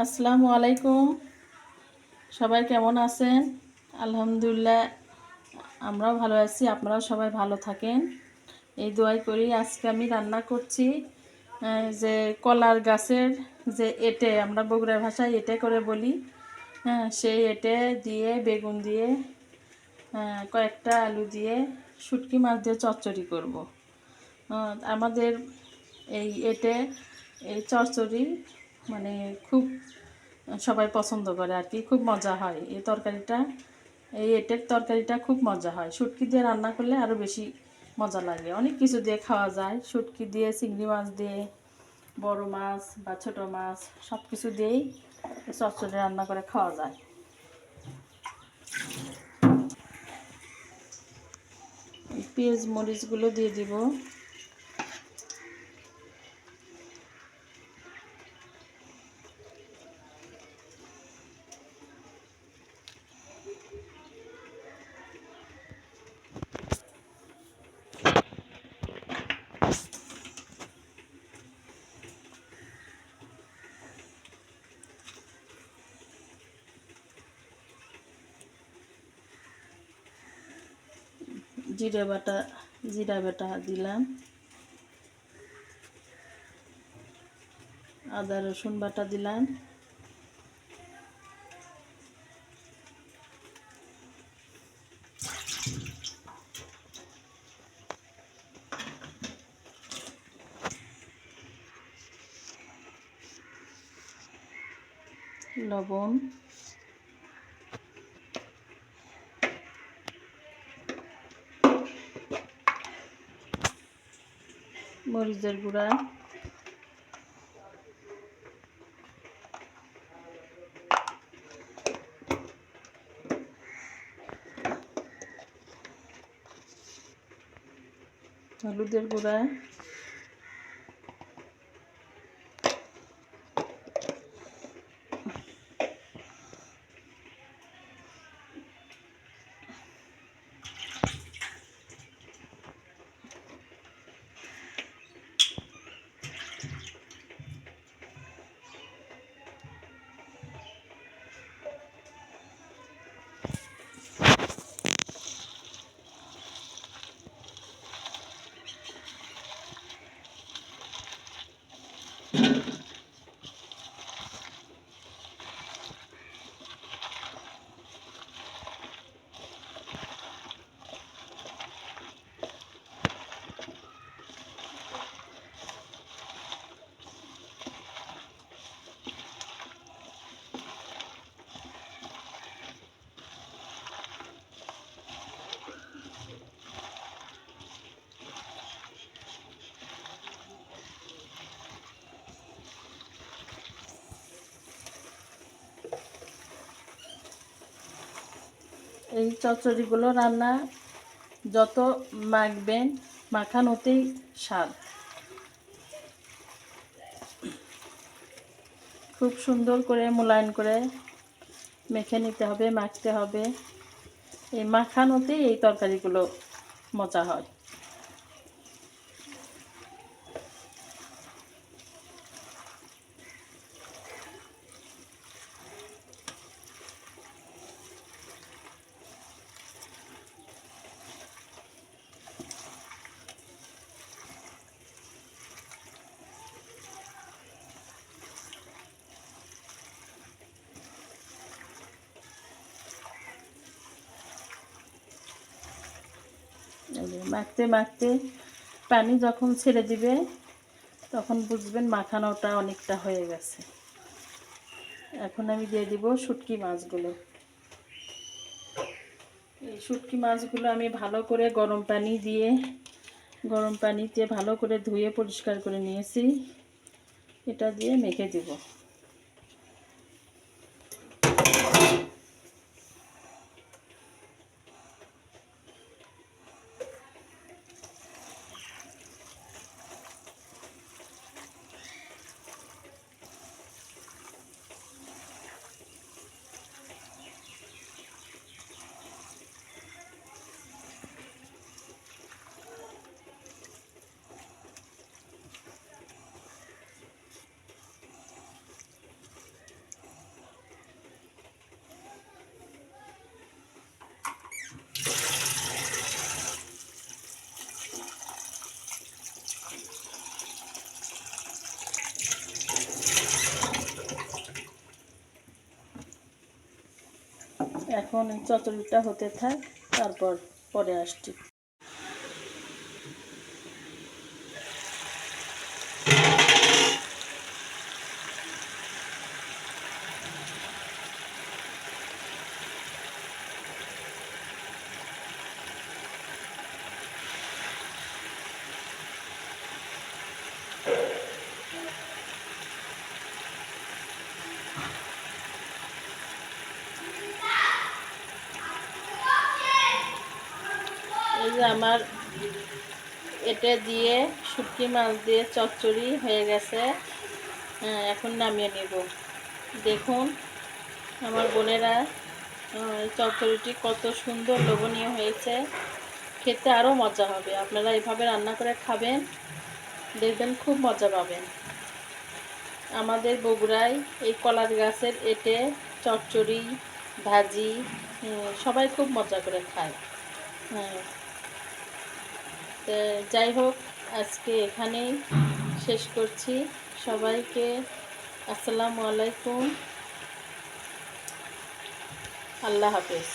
আসসালামু আলাইকুম। সবাই কেমন আছেন? আলহামদুলিল্লাহ, আমরাও ভালো আছি, আপনারাও সবাই ভালো থাকেন। এই দোয়াই করি, আজকে আমি রান্না করছি যে কলার গাছের যে এটে, আমরা বগুড়ার ভাষায় এটে করে বলি। হ্যাঁ সেই এটে দিয়ে, বেগুন দিয়ে কয়েকটা আলু দিয়ে শুটকি মাছ দিয়ে চচ্চড়ি করব। আমাদের এই এটে, এই চচ্চড়ি মানে খুব সবাই পছন্দ করে আর কি, খুব মজা হয়। এই তরকারিটা, এই এটের তরকারিটা খুব মজা হয়। শুটকি দিয়ে রান্না করলে আরও বেশি মজা লাগে। অনেক কিছু দিয়ে খাওয়া যায়। শুটকি দিয়ে, চিংড়ি মাছ দিয়ে, বড় মাছ বা ছোট মাছ সব কিছু দিয়েই চচ্চড়ি রান্না করে খাওয়া যায়। পেঁয়াজ, মরিচগুলো দিয়ে দিব। জিরে বাটা জিরা বাটা দিলাম। আদা রসুন বাটা দিলাম। লবণ। মরিচের গুঁড়া। হলুদের গুঁড়া। এই চচ্চড়িগুলো রান্না যত মাখবেন মাখানোতেই স্বাদ। খুব সুন্দর করে মোলায়ন করে মেখে নিতে হবে, মাখতে হবে। এই মাখানোতেই এই তরকারিগুলো মজা হয়। যে মাখতে মাখতে পানি যখন ছেড়ে দিবে, তখন বুঝবেন মাখানোটা অনেকটা হয়ে গেছে। এখন আমি দিয়ে দিব শুটকি মাছগুলো। এই শুটকি মাছগুলো আমি ভালো করে গরম পানি দিয়ে, গরম পানিতে ভালো করে ধুয়ে পরিষ্কার করে নিয়েছি। এটা দিয়ে মেখে দিব। এখন চচড়িটা হতে থাক তারপর পরে আসছি। আমার এটা দিয়ে শুটকি মাছ দিয়ে চচ্চড়ি হয়ে গেছে। হ্যাঁ এখন নামিয়ে নেব। দেখুন, আমার বোনেরা চচ্চড়িটি কত সুন্দর লোভনীয় হয়েছে। খেতে আরও মজা হবে। আপনারা এভাবে রান্না করে খাবেন, দেখবেন খুব মজা পাবেন। আমাদের বগুড়ায় এই কলার গাছের এটে, চচ্চড়ি, ভাজি সবাই খুব মজা করে খায়। হ্যাঁ। তো যাই হোক আজকে এখানেই শেষ করছি। সবাইকে আসসালামু আলাইকুম। আল্লাহ হাফেজ।